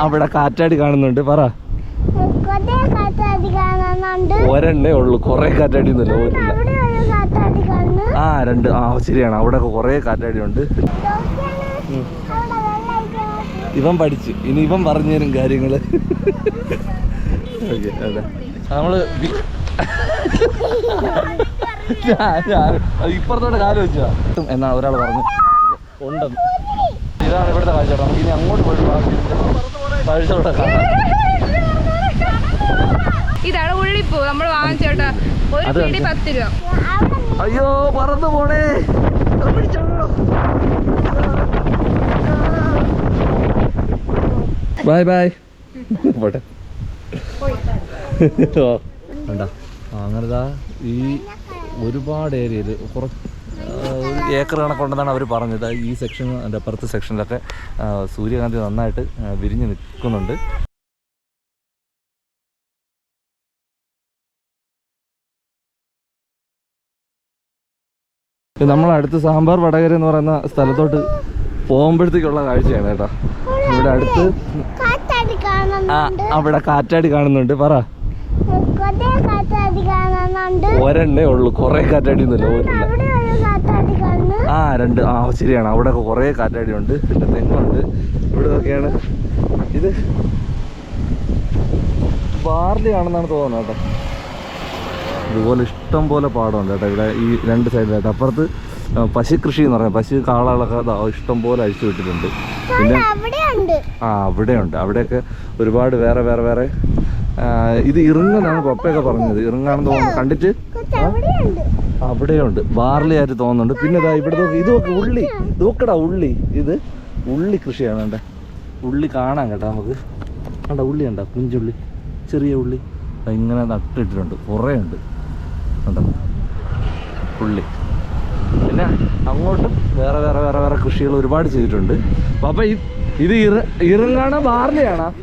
അവിടെ കാറ്റാടി കാണുന്നുണ്ട്. പറ. ഒരെണ്ണേ ഉള്ളൂ. കൊറേ കാറ്റാടി കാണുന്നു. ആ രണ്ട്. ആ ശരിയാണ്. അവിടെ കൊറേ കാറ്റാടി ഉണ്ട്. ഇവൻ പഠിച്ചു. ഇനി ഇവൻ പറഞ്ഞു തരും കാര്യങ്ങൾ. ഓക്കെ അതെ. നമ്മൾ ഇപ്പുറത്തോടെ കാലം വെച്ചാ. എന്നാ ഒരാൾ പറഞ്ഞു. ഉണ്ടെന്ന് ഇതാണ് ഇവിടുത്തെ കാഴ്ച. നമുക്ക് ഇനി അങ്ങോട്ട് പോയിട്ട് ബാക്കി കാഴ്ചയോടെ കാണാം. ഇതാണ് ഉള്ളിപ്പൂ. നമ്മൾ വാങ്ങിച്ചോട്ടാ ഒരു അത് പിടി കാണിച്ച്. പത്ത് രൂപ. അയ്യോ പറന്നു പോണേ. ബൈ ബൈ പോട്ടെ. ഓ വേണ്ട അങ്ങനെതാ ഈ ഒരുപാട് ഏരിയയിൽ കുറച്ച് ഏക്കർ കണക്കുണ്ടെന്നാണ് അവർ പറഞ്ഞത്. ഈ സെക്ഷൻ എന്റെ അപ്പുറത്തെ സെക്ഷനിലൊക്കെ സൂര്യകാന്തി നന്നായിട്ട് വിരിഞ്ഞ് നിൽക്കുന്നുണ്ട്. നമ്മൾ അടുത്ത് സാമ്പാർ വടകര എന്ന് പറയുന്ന സ്ഥലത്തോട്ട് പോകുമ്പോഴത്തേക്കുള്ള കാഴ്ചയാണ് കേട്ടോ. ഇവിടെ അടുത്ത് അവിടെ കാറ്റാടി കാണുന്നുണ്ട്. പറ. ഒരെണ്ണേ ഉള്ളു. കൊറേ കാറ്റാടി ഒന്നുമില്ല ഒരില്ല അവിടെ ഒരു കാറ്റാടി കാണുന്നു ആ രണ്ട്. ആ ശരിയാണ്. അവിടെ കുറേ കാറ്റാടി ഉണ്ട് പിന്നെ തെങ്ങുണ്ട്. ഇവിടെ ഒക്കെയാണ് ഇത് ബാർലി ആണെന്നാണ് തോന്നുന്നത് കേട്ടോ. ഇതുപോലെ ഇഷ്ടം പോലെ പാടമുണ്ട് കേട്ടോ. ഇവിടെ ഈ രണ്ട് സൈഡിലായിട്ട് അപ്പുറത്ത് പശു കൃഷി എന്ന് പറഞ്ഞാൽ പശു കാളകളൊക്കെ ഇഷ്ടം പോലെ അഴിച്ചു വിട്ടിട്ടുണ്ട്. പിന്നെ അവിടെ ഉണ്ട് ആ അവിടെയുണ്ട്. അവിടെയൊക്കെ ഒരുപാട് വേറെ വേറെ വേറെ ഇത് ഇറുങ്ങനാണ് പപ്പയൊക്കെ പറഞ്ഞത്. ഇറുങ്ങാണെന്ന് തോന്നുന്നു. കണ്ടിട്ട്? അവിടെയുണ്ട്. ബാർലി ആയിട്ട് തോന്നുന്നുണ്ട്. പിന്നെ ഇതാ ഇവിടെ ഇത് നോക്ക് ഉള്ളി. നോക്കടാ ഉള്ളി. ഇത് ഉള്ളി കൃഷിയാണ് കണ്ടേ. ഉള്ളി കാണാൻ കേട്ടോ നമുക്ക്. കണ്ട ഉള്ളി കണ്ട? കുഞ്ചുള്ളി. ചെറിയ ഉള്ളി. ഇങ്ങനെ നട്ടിട്ടിട്ടുണ്ട്. കുറേ ഉണ്ട്. കണ്ടോ? ഉള്ളി. പിന്നെ അങ്ങോട്ടും വേറെ വേറെ വേറെ വേറെ കൃഷികൾ ഒരുപാട് ചെയ്തിട്ടുണ്ട്. അപ്പൊ ഈ- ഇത് ഇറ ഇറുങ്ങാണോ ബാർലിയാണോ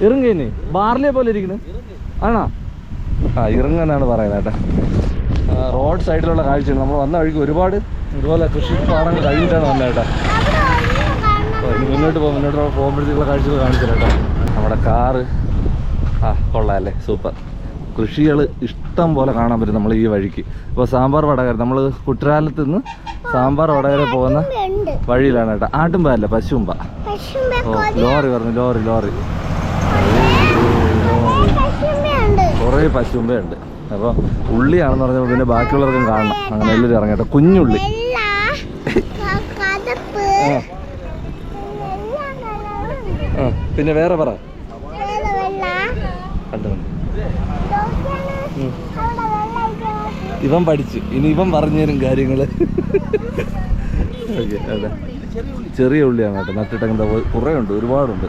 ഇറുങ്ങേന് ബാർലിയെ പോലെ ഇരിക്കണേ. ആണോ? ആ ഇറങ്ങെന്നാണ് പറയുന്നത് കേട്ടോ. റോഡ് സൈഡിലുള്ള കാഴ്ചയാണ് നമ്മൾ വന്ന വഴിക്ക് ഒരുപാട് ഇതുപോലെ കൃഷി പാടങ്ങൾ കഴിഞ്ഞിട്ടാണ് വന്നത് കേട്ടോ. ഇനി മുന്നോട്ട് പോകും മുന്നോട്ട് പോകുമ്പോഴത്തേക്കുള്ള കാഴ്ചകൾ കാണിച്ചില്ല കേട്ടോ. നമ്മുടെ കാറ്. ആ കൊള്ളാമല്ലേ സൂപ്പർ. കൃഷികൾ ഇഷ്ടം പോലെ കാണാൻ പറ്റും നമ്മൾ ഈ വഴിക്ക്. അപ്പോൾ സാമ്പാർ വടകര നമ്മൾ കുട്ടരാലത്ത് നിന്ന് സാമ്പാർ വടകര പോകുന്ന വഴിയിലാണ് കേട്ടോ. ആട്ടുമ്പല്ല പശുമ്പ. ഓ ലോറി പറഞ്ഞു ലോറി ലോറി. കുറേ പശുമ്പയുണ്ട് അപ്പോൾ ഉള്ളിയാണെന്ന് പറഞ്ഞപ്പോൾ പിന്നെ ബാക്കിയുള്ളവർക്കും കാണണം. അങ്ങനെ എല്ലാവരും ഇറങ്ങട്ടെ. കുഞ്ഞുള്ളി. പിന്നെ വേറെ പറ. ഇവൻ പഠിച്ചു. ഇനി ഇവൻ പറഞ്ഞു തരും കാര്യങ്ങൾ ഓക്കെ അതെ. ചെറിയ ഉള്ളിയാണ് കേട്ടോ. നട്ടിട്ടങ്ങനെ കുറേ ഉണ്ട് ഒരുപാടുണ്ട്.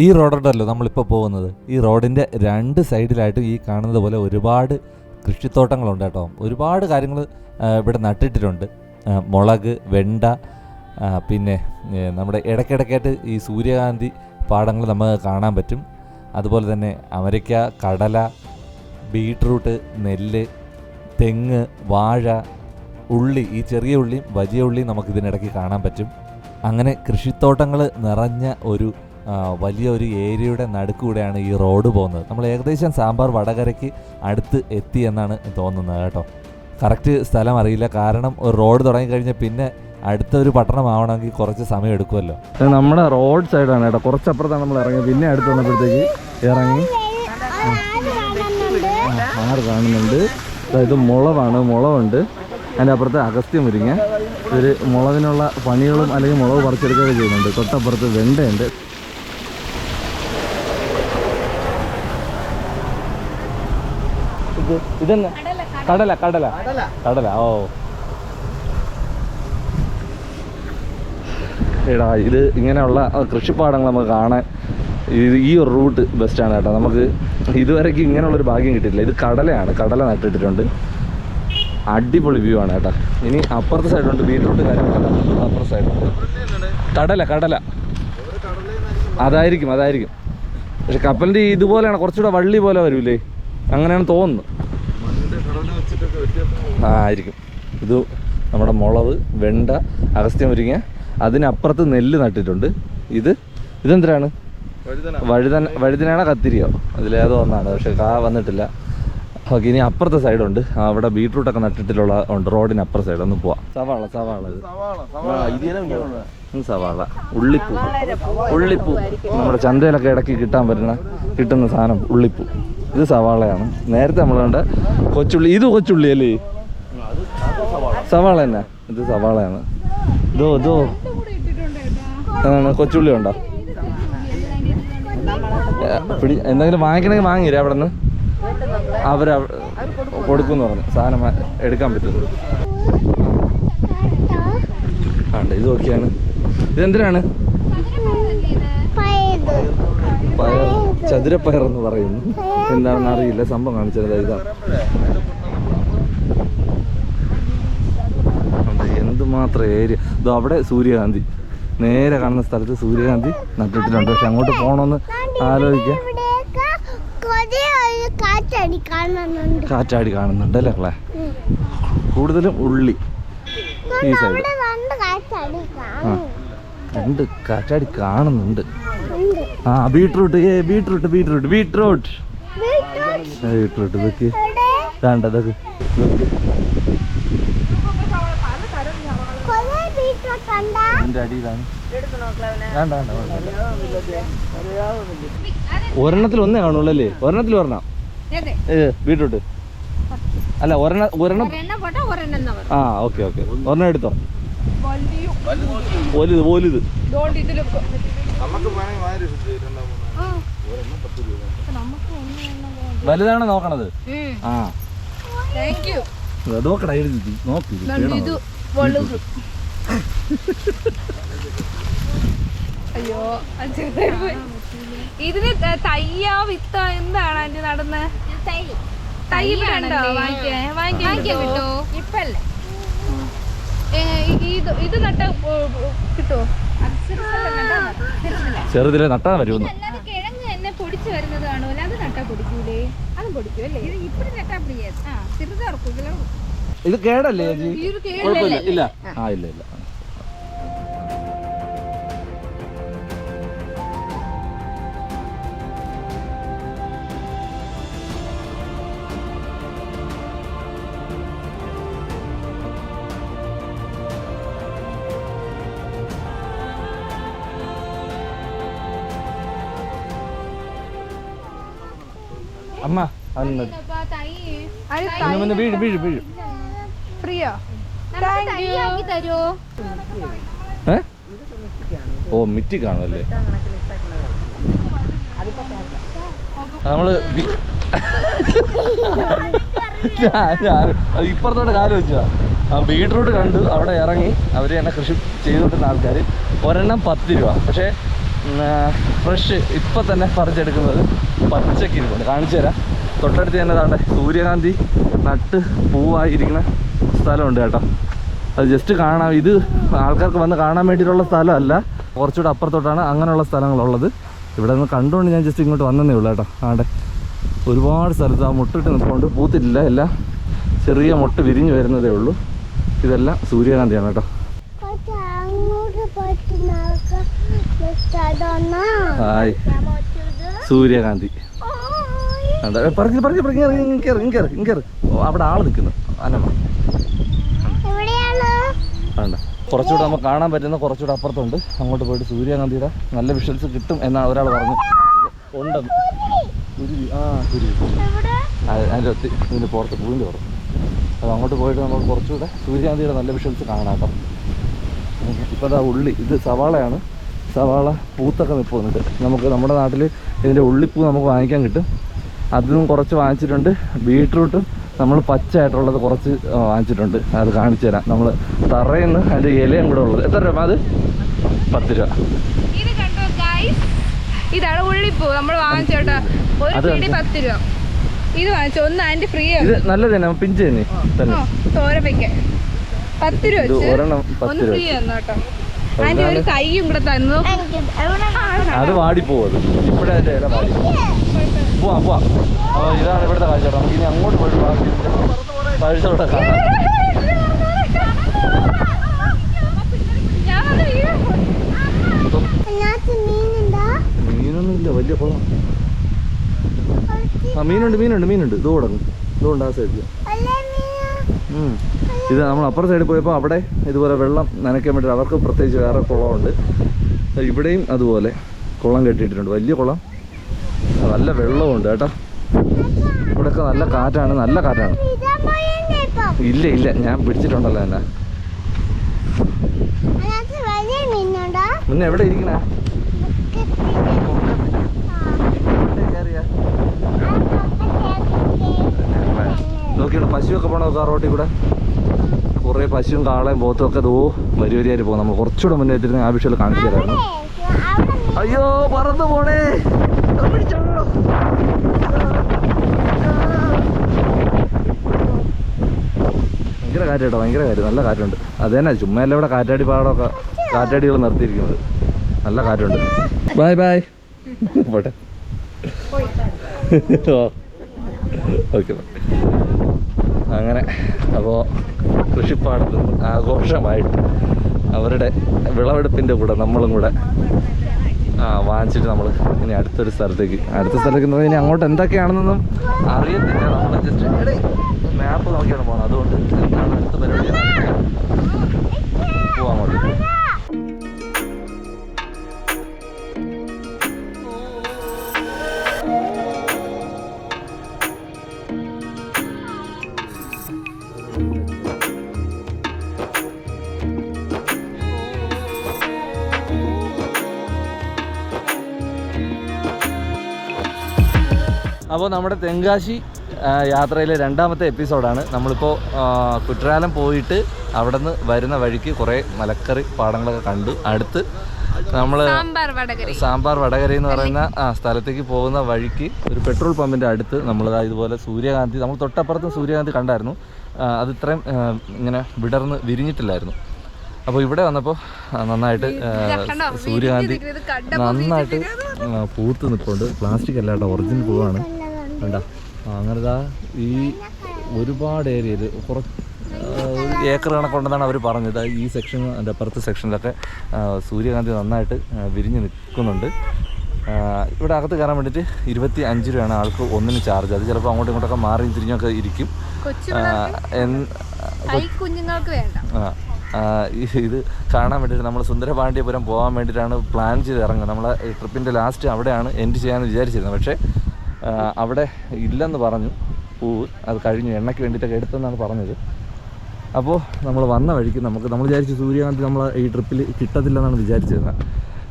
ഈ റോഡുണ്ടല്ലോ നമ്മളിപ്പോൾ പോകുന്നത്. ഈ റോഡിന്റെ രണ്ട് സൈഡിലായിട്ട് ഈ കാണുന്നത് പോലെ ഒരുപാട് കൃഷിത്തോട്ടങ്ങളുണ്ട് കേട്ടോ. ഒരുപാട് കാര്യങ്ങൾ ഇവിടെ നട്ടിട്ടിട്ടുണ്ട്. മുളക് വെണ്ട പിന്നെ നമ്മുടെ ഇടയ്ക്കിടയ്ക്കായിട്ട് ഈ സൂര്യകാന്തി പാടങ്ങൾ നമുക്ക് കാണാൻ പറ്റും. അതുപോലെ തന്നെ അമരിക്ക കടല ബീട്രൂട്ട് നെല്ല് തെങ്ങ് വാഴ ഉള്ളി ഈ ചെറിയ ഉള്ളിയും വലിയ ഉള്ളിയും നമുക്ക് ഇതിനിടയ്ക്ക് കാണാൻ പറ്റും. അങ്ങനെ കൃഷിത്തോട്ടങ്ങൾ നിറഞ്ഞ ഒരു വലിയ ഒരു ഏരിയയുടെ നടുക്കൂടെയാണ് ഈ റോഡ് പോകുന്നത്. നമ്മൾ ഏകദേശം സാമ്പാർ വടകരയ്ക്ക് അടുത്ത് എത്തി എന്നാണ് തോന്നുന്നത് കേട്ടോ. കറക്റ്റ് സ്ഥലം അറിയില്ല. കാരണം ഒരു റോഡ് തുടങ്ങിക്കഴിഞ്ഞാൽ പിന്നെ അടുത്ത ഒരു പട്ടണമാവണമെങ്കിൽ കുറച്ച് സമയം എടുക്കുമല്ലോ. നമ്മുടെ റോഡ് സൈഡാണ് കേട്ടോ. കുറച്ചപ്പുറത്താണ് നമ്മൾ ഇറങ്ങിയത്. പിന്നെ അടുത്ത് വന്നപ്പോഴത്തേക്ക് ഇറങ്ങി. ആറ് കാണുന്നുണ്ട്. അതായത് മുളവാണ്. മുളവുണ്ട്. അതിന്റെ അപ്പുറത്ത് അഗസ്ത്യ മുരിങ്ങ ഇവർ മുളകിനുള്ള പണികളും അല്ലെങ്കിൽ മുളക് പറിച്ചെടുക്കുകയൊക്കെ ചെയ്യുന്നുണ്ട്. തൊട്ടപ്പുറത്ത് വെണ്ടയുണ്ട്. ഇത് ഇതെന്നെ. കടല കടല. കടല ഓ. എടാ ഇത് ഇങ്ങനെയുള്ള കൃഷിപ്പാടങ്ങൾ നമുക്ക് കാണാൻ ഇത് ഈ ഒരു റൂട്ട് ബെസ്റ്റാണ് കേട്ടോ. നമുക്ക് ഇതുവരെയ്ക്ക് ഇങ്ങനെയുള്ളൊരു ഭാഗ്യം കിട്ടിയില്ല ഇത് കടലയാണ്. കടല നട്ടിട്ടിട്ടുണ്ട്. അടിപൊളി വ്യൂ ആണ് കേട്ടോ. ഇനി അപ്പുറത്തെ സൈഡുണ്ട് ബീട്രൂട്ട് കാര്യങ്ങളൊക്കെ അപ്പുറത്തെ സൈഡുണ്ട് കടല കടല. അതായിരിക്കും അതായിരിക്കും. പക്ഷെ കപ്പലിന്റെ ഇതുപോലെയാണ്. കുറച്ചുകൂടെ വള്ളി പോലെ വരൂലേ? അങ്ങനെയാണ് തോന്നുന്നത്. ആ ആയിരിക്കും. ഇത് നമ്മുടെ മുളക് വെണ്ട അഗസ്ത്യം മുരിങ്ങ അതിനപ്പുറത്ത് നെല്ല് നട്ടിട്ടുണ്ട്. ഇത് ഇതെന്തിനാണ്? വഴുതന. വഴുതനാണോ കത്തിരിയോ? അതിലേതോ ഒന്നാണ് പക്ഷെ കാ വന്നിട്ടില്ല. ഓക്കെ ഇനി അപ്പുറത്തെ സൈഡ് സൈഡുണ്ട് അവിടെ ബീട്രൂട്ടൊക്കെ നട്ടിട്ടുള്ള ഉണ്ട്. റോഡിന് അപ്പുറ സൈഡ് ഒന്ന് പോവാം. സവാള സവാള സവാള. ഉള്ളിപ്പൂ. ഉള്ളിപ്പൂ. നമ്മുടെ ചന്തയിലൊക്കെ ഇടയ്ക്ക് കിട്ടാൻ പറ്റുന്ന കിട്ടുന്ന സാധനം ഉള്ളിപ്പൂ. ഇത് സവാളയാണ്. നേരത്തെ നമ്മൾ കണ്ട കൊച്ചുള്ളി. ഇത് കൊച്ചുള്ളി അല്ലേ? സവാള തന്നെ. ഇത് സവാളയാണ്. ഇതോ ഇതോ. കൊച്ചുള്ളി ഉണ്ടോ? പിടി എന്തെങ്കിലും വാങ്ങിക്കണമെങ്കിൽ വാങ്ങിയില്ലേ അവിടെ നിന്ന് അവർ കൊടുക്കുമെന്ന് പറഞ്ഞു. സാധനം എടുക്കാൻ പറ്റും. ആണ്ട് ഇത് നോക്കിയാണ്. ഇതെന്തിനാണ്? പയർ ചതുരപ്പയർ എന്ന് പറയുന്നു. എന്താണെന്ന് അറിയില്ല. സംഭവം കാണിച്ചത് ഇതാ. എന്തുമാത്രം ഏരിയ. ഇതോ അവിടെ സൂര്യകാന്തി. നേരെ കാണുന്ന സ്ഥലത്ത് സൂര്യകാന്തി നട്ടിട്ടുണ്ട്. പക്ഷെ അങ്ങോട്ട് പോകണമെന്ന് ആലോചിക്കാം. കാറ്റടി കാണുന്നുണ്ട് അല്ലേ അല്ലേ കൂടുതലും ഉള്ളി. ഈ സൈഡ് രണ്ട് കാറ്റടി കാണുന്നുണ്ട്. ആ ബീട്രൂട്ട് ഏ ബീട്രൂട്ട് ബീട്രൂട്ട് ബീട്രൂട്ട്. ബീട്രൂട്ട്. ഇതൊക്കെ വേണ്ട ഒരെണ്ണത്തിൽ ഒന്നേ കാണുള്ളൂ അല്ലേ? ഒരെണ്ണത്തിൽ ഒരെണ്ണം. ഏ ബീട്രൂട്ട്. അല്ല ഒരെണ്ണ ഒരെണ്ണം. ആ ഓക്കെ ഓക്കെ. ഒരെണ്ണം എടുത്തോ. ഇത് ലുക്ക് വലുതാണ് നോക്കണത്? ആ. നോക്കടാ എഴുതി നോക്കി ഇത്. വലുത്. അയ്യോ അത് ചെറുതായി പോയി. ഇതിന് തയ്യാ വിത്ത എന്താണ് അതിന്റെ നടന്ന്? തൈ ഇവിടെ ഉണ്ടോ? വാങ്ങിക്കാൻ വാങ്ങിക്കാൻ കിട്ടോ? ഇപ്പല്ലേ? ഇത് ഇത് നട്ട കിട്ടുമോ ചെറുതിലെ നട്ടാ വരുമെന്ന് അല്ലാതെ കിഴങ്ങ് തന്നെ പൊടിച്ചു വരുന്നത് കാണൂല അത് നട്ടാ പൊടിക്കൂലേ? അതും പൊടിക്കും അല്ലേ? ഇത് ഇപ്പഴും നട്ടാ കേടല്ലേ ഇല്ല. ആ ഇല്ല ഇല്ല. അമ്മ അന്ന്. പിന്നെ വീഴ് വീഴ് വീഴ്. ഫ്രീയോ തരുമോ ഏ? ഓ മിറ്റി കാണുമല്ലേ? നമ്മൾ ഇപ്പുറത്തോട്ട് കാൽ വെച്ചാ ആ ബീട്രൂട്ട് കണ്ടു അവിടെ ഇറങ്ങി. അവർ തന്നെ കൃഷി ചെയ്തുകൊണ്ടിരുന്ന ആൾക്കാർ ഒരെണ്ണം പത്ത് രൂപ. പക്ഷേ ഫ്രഷ് ഇപ്പം തന്നെ പറിച്ചെടുക്കുന്നത്. പച്ചക്ക് ഇരിപ്പുണ്ട്. കാണിച്ചു തരാം. തൊട്ടടുത്ത് തന്നെ താണ്ടെ സൂര്യകാന്തി നട്ട് പൂവായിരിക്കുന്ന സ്ഥലമുണ്ട് കേട്ടോ. അത് ജസ്റ്റ് കാണാം. ഇത് ആൾക്കാർക്ക് വന്ന് കാണാൻ വേണ്ടിയിട്ടുള്ള സ്ഥലമല്ല. കുറച്ചുകൂടെ അപ്പുറത്തോട്ടാണ് അങ്ങനെയുള്ള സ്ഥലങ്ങളുള്ളത്. ഇവിടെ നിന്ന് കണ്ടുകൊണ്ട് ഞാൻ ജസ്റ്റ് ഇങ്ങോട്ട് വന്നതേ ഉള്ളൂ കേട്ടോ. ആടെ ഒരുപാട് സ്ഥലത്ത് ആ മുട്ടിട്ട് നിൽക്കൊണ്ട് പൂത്തില്ല എല്ലാം ചെറിയ മുട്ട് വിരിഞ്ഞു വരുന്നതേ ഉള്ളൂ. ഇതെല്ലാം സൂര്യകാന്തിയാണ് കേട്ടോ കുറച്ച് അങ്ങോട്ട് പോയിട്ട് നമുക്ക് സ്ഥലമൊന്നാ ഹായ് സൂര്യകാന്തി? പറഞ്ഞു പറഞ്ഞു പറിക്ക് ഇറങ്ങി കയറി കയറി കയറി അവിടെ ആൾ നിൽക്കുന്നു. അനമ്മ വേണ്ട കുറച്ചുകൂടെ നമുക്ക് കാണാൻ പറ്റുന്ന കുറച്ചുകൂടെ അപ്പുറത്തുണ്ട്. അങ്ങോട്ട് പോയിട്ട് സൂര്യകാന്തിയുടെ നല്ല വിഷ്വൽസ് കിട്ടും എന്നാണ് ഒരാൾ പറഞ്ഞു. ഉണ്ടെന്ന്. കുരുവി. ആ കുരുവി. അതിന്റെ ഒത്തി ഇതിന്റെ പുറത്ത് പൂവിന്റെ പുറത്ത്. അപ്പോൾ അങ്ങോട്ട് പോയിട്ട് നമ്മൾ കുറച്ചുകൂടെ സൂര്യകാന്തിയുടെ നല്ല വിഷ്വൽസ് കാണാം കേട്ടോ. ഇപ്പം അതാ ഉള്ളി. ഇത് സവാളയാണ്. സവാള പൂത്തൊക്കെ നിൽപ്പുന്നുണ്ട് നമുക്ക് നമ്മുടെ നാട്ടിൽ ഇതിന്റെ ഉള്ളിപ്പൂ നമുക്ക് വാങ്ങിക്കാൻ കിട്ടും. അതിനും കുറച്ച് വാങ്ങിച്ചിട്ടുണ്ട്. ബീട്രൂട്ടും നമ്മൾ പച്ചയായിട്ടുള്ളത് കുറച്ച് വാങ്ങിച്ചിട്ടുണ്ട്. അത് കാണിച്ചു തരാം. നമ്മൾ തറയിൽ നിന്ന് അതിന്റെ ഇലയും കൂടെ ഉള്ളത്. എത്ര രൂപ അത്? പത്ത് രൂപ. ഇതാണ് ഉള്ളിപ്പൂ. നമ്മൾ വാങ്ങിച്ചോട്ടോ ഒരു അത് പിടി പത്ത് രൂപ. ഇത് വാങ്ങിച്ചു. ഒന്ന് അതിന്റെ ഫ്രീ ഇത് നല്ലത് തന്നെ. പിഞ്ച് തന്നെ. തോര വെക്കാൻ. പത്ത് രൂപ ഒന്ന് ഫ്രീ തന്നു ഒരു തന്നു. അത് വാടിപ്പോവും അത്. അതിന്റെ ഇല വാടി. ഇതാണ് ഇവിടുത്തെ കാഴ്ച നമുക്ക് ഇനി അങ്ങോട്ട് പോയിട്ട് ബാക്കി കാണാം. മീനൊന്നുമില്ല വലിയ കുളം. ആ മീനുണ്ട് മീനുണ്ട് മീനുണ്ട്. ഇത് തുടങ്ങും ഇതുകൊണ്ട് ആ സൈഡിൽ ഇത് നമ്മൾ അപ്പുറ സൈഡിൽ പോയപ്പോൾ അവിടെ ഇതുപോലെ വെള്ളം നനയ്ക്കാൻ വേണ്ടി അവർക്ക് പ്രത്യേകിച്ച് വേറെ കുളമുണ്ട്. ഇവിടെയും അതുപോലെ കുളം കെട്ടിയിട്ടുണ്ട്. വലിയ കുളം. നല്ല വെള്ളമുണ്ട് കേട്ടോ. ഇവിടെയൊക്കെ നല്ല കാറ്റാണ്. നല്ല കാറ്റാണ്. ഇല്ല ഇല്ല. ഞാൻ പിടിച്ചിട്ടുണ്ടല്ലോ എന്നാ. പിന്നെ എവിടെ ഇരിക്കണേ? നോക്കിയാണ് പശുവൊക്കെ പോണോ റോട്ടിൽ കൂടെ? കുറേ പശുവും കാളയും പോത്തും ഒക്കെ ദോ വരി വരിയായിട്ട് പോകും നമ്മൾ കുറച്ചുകൂടെ മുന്നേ എത്തിരുന്ന ആ വിഷയം കാണിച്ചു തരായിരുന്നു അയ്യോ പറന്നു പോണേ. ഭയങ്കര കാറ്റ് കേട്ടോ ഭയങ്കര കാറ്റ്. നല്ല കാറ്റുണ്ട്. അത് തന്നെ ചുമ്മാല്ല ഇവിടെ കാറ്റാടി പാടമൊക്കെ കാറ്റാടികൾ നിർത്തിയിരിക്കുന്നത്. നല്ല കാറ്റുണ്ട്. ബായ് ബായ് പോട്ടെ. ഓക്കെ അങ്ങനെ അപ്പോൾ കൃഷിപ്പാടത്ത് ആഘോഷമായിട്ട് അവരുടെ വിളവെടുപ്പിന്റെ കൂടെ നമ്മളും കൂടെ വാങ്ങിച്ചിട്ട് നമ്മൾ ഇനി അടുത്തൊരു സ്ഥലത്തേക്ക് അടുത്ത സ്ഥലത്തേക്ക് ഇനി അങ്ങോട്ട് എന്തൊക്കെയാണെന്നൊന്നും അറിയത്തില്ല. നമ്മൾ ജസ്റ്റ് മാപ്പ് നോക്കിയാണ് പോകണം അതുകൊണ്ട് എന്താണ് അടുത്ത പരിപാടി? എന്ന് അറിയില്ല. അപ്പോൾ നമ്മുടെ തെങ്കാശി യാത്രയിലെ രണ്ടാമത്തെ എപ്പിസോഡാണ്. നമ്മളിപ്പോൾ കുറ്റാലം പോയിട്ട് അവിടെ നിന്ന് വരുന്ന വഴിക്ക് കുറേ മലക്കറി പാടങ്ങളൊക്കെ കണ്ടു. അടുത്ത് നമ്മൾ സാമ്പാർ വടകര. എന്ന് പറയുന്ന ആ സ്ഥലത്തേക്ക് പോകുന്ന വഴിക്ക് ഒരു പെട്രോൾ പമ്പിന്റെ അടുത്ത് നമ്മൾ ഇതുപോലെ സൂര്യകാന്തി നമ്മൾ തൊട്ടപ്പുറത്ത് സൂര്യകാന്തി കണ്ടായിരുന്നു. അത് ഇത്രയും ഇങ്ങനെ വിടർന്ന് വിരിഞ്ഞിട്ടില്ലായിരുന്നു. അപ്പോൾ ഇവിടെ വന്നപ്പോൾ നന്നായിട്ട് സൂര്യകാന്തി നന്നായിട്ട് പൂത്ത് നിൽപ്പുണ്ട് പ്ലാസ്റ്റിക് അല്ലാണ്ട് ഒറിജിനൽ പൂവാണ്. കണ്ട. അങ്ങനെതാ ഈ ഒരുപാട് ഏരിയയിൽ കുറച്ച് ഒരു ഏക്കർ കണക്കുണ്ടെന്നാണ് അവർ പറഞ്ഞത്. ഈ സെക്ഷൻ അതിന്റെ അപ്പുറത്തെ സെക്ഷനിലൊക്കെ സൂര്യകാന്തി നന്നായിട്ട് വിരിഞ്ഞ് നിൽക്കുന്നുണ്ട്. ഇവിടെ അകത്ത് കയറാൻ വേണ്ടിയിട്ട് ഇരുപത്തി അഞ്ച് രൂപയാണ് ആൾക്ക് ഒന്നിന് ചാർജ്. അത് ചിലപ്പോൾ അങ്ങോട്ടും ഇങ്ങോട്ടൊക്കെ മാറി തിരിഞ്ഞൊക്കെ ഇരിക്കും. വേണ്ട. ഇത് കാണാൻ വേണ്ടിയിട്ട് നമ്മൾ സുന്ദരപാണ്ഡ്യപുരം പോകാൻ വേണ്ടിയിട്ടാണ് പ്ലാൻ ചെയ്ത് ഇറങ്ങുന്നത്. നമ്മളെ ട്രിപ്പിന്റെ ലാസ്റ്റ് അവിടെയാണ് എൻഡ് ചെയ്യാമെന്ന് വിചാരിച്ചിരുന്നത്. പക്ഷേ അവിടെ ഇല്ലെന്ന് പറഞ്ഞു. പൂവ് അത് കഴിഞ്ഞു എണ്ണയ്ക്ക് വേണ്ടിയിട്ടൊക്കെ എടുത്തെന്നാണ് പറഞ്ഞത്. അപ്പോൾ നമ്മൾ വന്ന വഴിക്ക് നമുക്ക് നമ്മൾ വിചാരിച്ചു സൂര്യകാന്തി നമ്മൾ ഈ ട്രിപ്പിൽ കിട്ടത്തില്ലെന്നാണ് വിചാരിച്ചിരുന്നത്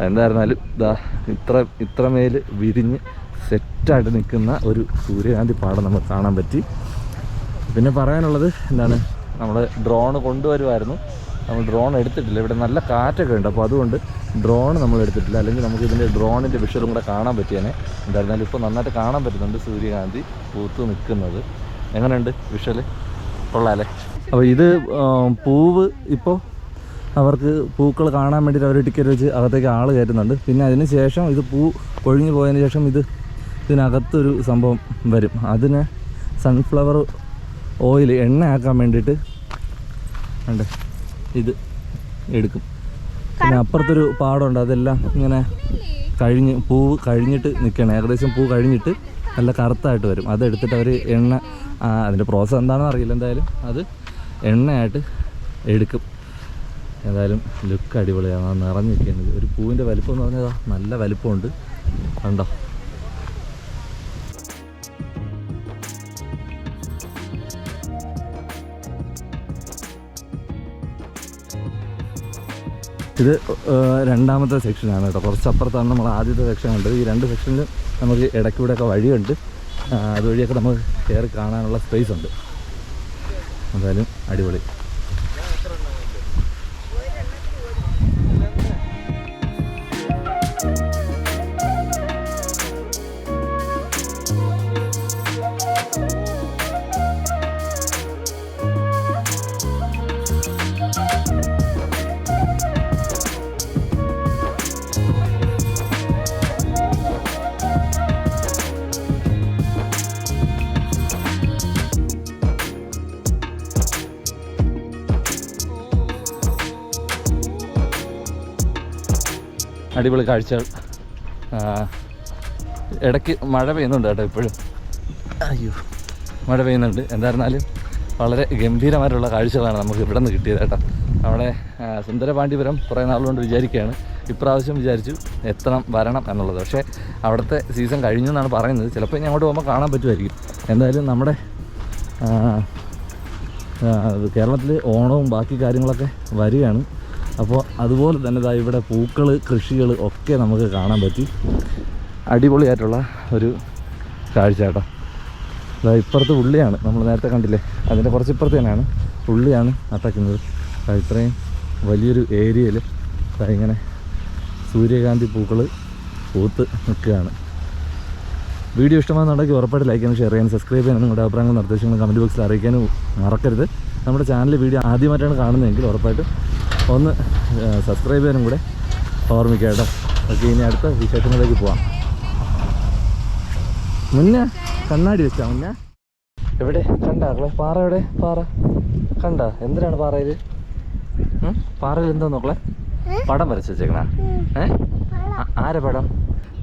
എന്തായിരുന്നാലും ഇതാ ഇത്ര ഇത്രമേൽ വിരിഞ്ഞ് സെറ്റായിട്ട് നിൽക്കുന്ന ഒരു സൂര്യകാന്തി പാടം നമുക്ക് കാണാൻ പറ്റി. പിന്നെ പറയാനുള്ളത് എന്താണ്? നമ്മൾ ഡ്രോണ് കൊണ്ടുവരുമായിരുന്നു നമ്മൾ ഡ്രോൺ എടുത്തിട്ടില്ല. ഇവിടെ നല്ല കാറ്റൊക്കെ ഉണ്ട്. അപ്പോൾ അതുകൊണ്ട് ഡ്രോൺ നമ്മൾ എടുത്തിട്ടില്ല. അല്ലെങ്കിൽ നമുക്ക് ഇതിന്റെ ഡ്രോണിന്റെ വിഷ്വലും കൂടെ കാണാൻ പറ്റിയേനെ. എന്തായിരുന്നാലും ഇപ്പോൾ നന്നായിട്ട് കാണാൻ പറ്റുന്നുണ്ട് സൂര്യകാന്തി പൂത്ത് നിൽക്കുന്നത്. എങ്ങനെയുണ്ട് വിഷ്വൽ കൊള്ളാലേ അപ്പോൾ ഇത് പൂവ് ഇപ്പോൾ അവർക്ക് പൂക്കൾ കാണാൻ വേണ്ടിയിട്ട് അവർ ടിക്കറ്റ് വെച്ച് അകത്തേക്ക് ആൾ കയറ്റുന്നുണ്ട്. പിന്നെ അതിന് ശേഷം ഇത് പൂ കൊഴിഞ്ഞു പോയതിന് ശേഷം ഇത് ഇതിനകത്തൊരു സംഭവം വരും. അതിന് സൺഫ്ലവർ ഓയിൽ എണ്ണയാക്കാൻ വേണ്ടിയിട്ട് ഉണ്ട് ഇത് എടുക്കും. പിന്നെ അപ്പുറത്തൊരു പാടമുണ്ട് അതെല്ലാം ഇങ്ങനെ കഴിഞ്ഞ് പൂവ് കഴിഞ്ഞിട്ട് നിൽക്കണം ഏകദേശം പൂ കഴിഞ്ഞിട്ട് നല്ല കറുത്തായിട്ട് വരും. അതെടുത്തിട്ട് അവർ എണ്ണ അതിന്റെ പ്രോസസ്സ് എന്താണെന്ന് അറിയില്ല എന്തായാലും. അത് എണ്ണയായിട്ട് എടുക്കും. ഏതായാലും ലുക്ക് അടിപൊളിയാണ്. നിറഞ്ഞിരിക്കുന്നത് ഒരു പൂവിന്റെ വലിപ്പം എന്ന് പറഞ്ഞാൽ നല്ല വലിപ്പമുണ്ട്. കണ്ടോ? ഇത് രണ്ടാമത്തെ സെക്ഷനാണ് കേട്ടോ. കുറച്ച് അപ്പുറത്താണ് നമ്മൾ ആദ്യത്തെ സെക്ഷൻ കണ്ടത്. ഈ രണ്ട് സെക്ഷനിൽ നമുക്ക് ഇടയ്ക്കൂടെയൊക്കെ വഴിയുണ്ട്. അതുവഴിയൊക്കെ നമുക്ക് കയറി കാണാനുള്ള സ്പേസ് ഉണ്ട് എന്തായാലും അടിപൊളി. അടിപൊളി കാഴ്ചകൾ. ഇടയ്ക്ക് മഴ പെയ്യുന്നുണ്ട് കേട്ടോ ഇപ്പോഴും. അയ്യോ മഴ പെയ്യുന്നുണ്ട്. എന്തായിരുന്നാലും വളരെ ഗംഭീരമായിട്ടുള്ള കാഴ്ചകളാണ് നമുക്ക് ഇവിടെ നിന്ന് കിട്ടിയത് കേട്ടോ. ആ, സുന്ദരപാണ്ഡിപുരം കുറേ നാളുകൊണ്ട് വിചാരിക്കുകയാണ്. ഇപ്രാവശ്യം വിചാരിച്ചു എത്തണം വരണം എന്നുള്ളത്. പക്ഷേ അവിടുത്തെ സീസൺ കഴിഞ്ഞു എന്നാണ് പറയുന്നത്. ചിലപ്പോൾ ഇനി അങ്ങോട്ട് പോകുമ്പോൾ കാണാൻ പറ്റുമായിരിക്കും. എന്തായാലും നമ്മുടെ കേരളത്തിൽ ഓണവും ബാക്കി കാര്യങ്ങളൊക്കെ വരികയാണ്. അപ്പോൾ അതുപോലെ തന്നെ ഇതാ ഇവിടെ പൂക്കൾ കൃഷികൾ ഒക്കെ നമുക്ക് കാണാൻ പറ്റി. അടിപൊളിയായിട്ടുള്ള ഒരു കാഴ്ച കേട്ടോ. അതാ ഇപ്പുറത്ത് ഉള്ളിയാണ്. നമ്മൾ നേരത്തെ കണ്ടില്ലേ? അതിന്റെ കുറച്ച് ഇപ്പുറത്ത് തന്നെയാണ് ഉള്ളിയാണ് നട്ടക്കുന്നത്. ഇത്രയും വലിയൊരു ഏരിയയിൽ ഇങ്ങനെ സൂര്യകാന്തി പൂക്കൾ പൂത്ത് നിൽക്കുകയാണ്. വീഡിയോ ഇഷ്ടമാണെന്നുണ്ടെങ്കിൽ ഉറപ്പായിട്ട് ലൈക്ക് ചെയ്യാനും ഷെയർ ചെയ്യാനും സബ്സ്ക്രൈബ് ചെയ്യാനും നിങ്ങളുടെ അഭിപ്രായങ്ങളും നിർദ്ദേശങ്ങളും കമന്റ് ബോക്സിൽ അറിയിക്കാനും മറക്കരുത്. നമ്മുടെ ചാനൽ വീഡിയോ ആദ്യമായിട്ടാണ് കാണുന്നതെങ്കിൽ ഉറപ്പായിട്ടും ഒന്ന് സബ്സ്ക്രൈബ് ചെയ്യാനും കൂടെ ഓർമ്മിക്കുക കേട്ടോ. ഓക്കെ ഇനി അടുത്ത വിശേഷങ്ങളിലേക്ക് പോവാം. മുന്നേ കണ്ണാടി വെച്ചാ മുന്നേ? എവിടെ? കണ്ട പാറ എവിടെ? പാറ. കണ്ട? എന്തിനാണ് പാറയിൽ പാറയിൽ എന്താ നോക്കളെ? പടം വരച്ച് വെച്ചേക്കണ? ഏ? ആരെ പടം?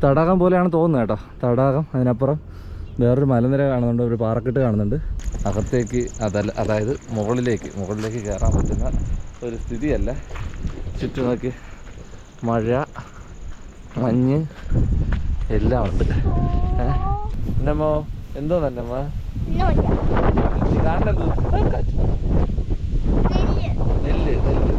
തടാകം പോലെയാണ് തോന്നുന്നത് കേട്ടോ. തടാകം അതിനപ്പുറം. വേറൊരു മലനിര കാണുന്നുണ്ട് ഒരു പാറക്കെട്ട് കാണുന്നുണ്ട്. അകത്തേക്ക് അതല്ല അതായത് മുകളിലേക്ക് മുകളിലേക്ക് കയറാൻ പറ്റുന്ന ഒരു സ്ഥിതിയല്ല. ചുറ്റും നോക്കി മഴ മഞ്ഞ് എല്ലാം ഉണ്ട്. എന്നമ്മോ? എന്തോ ഇങ്ങോട്ട് കാണുന്നത് നെല്ല്. നെല്ല്.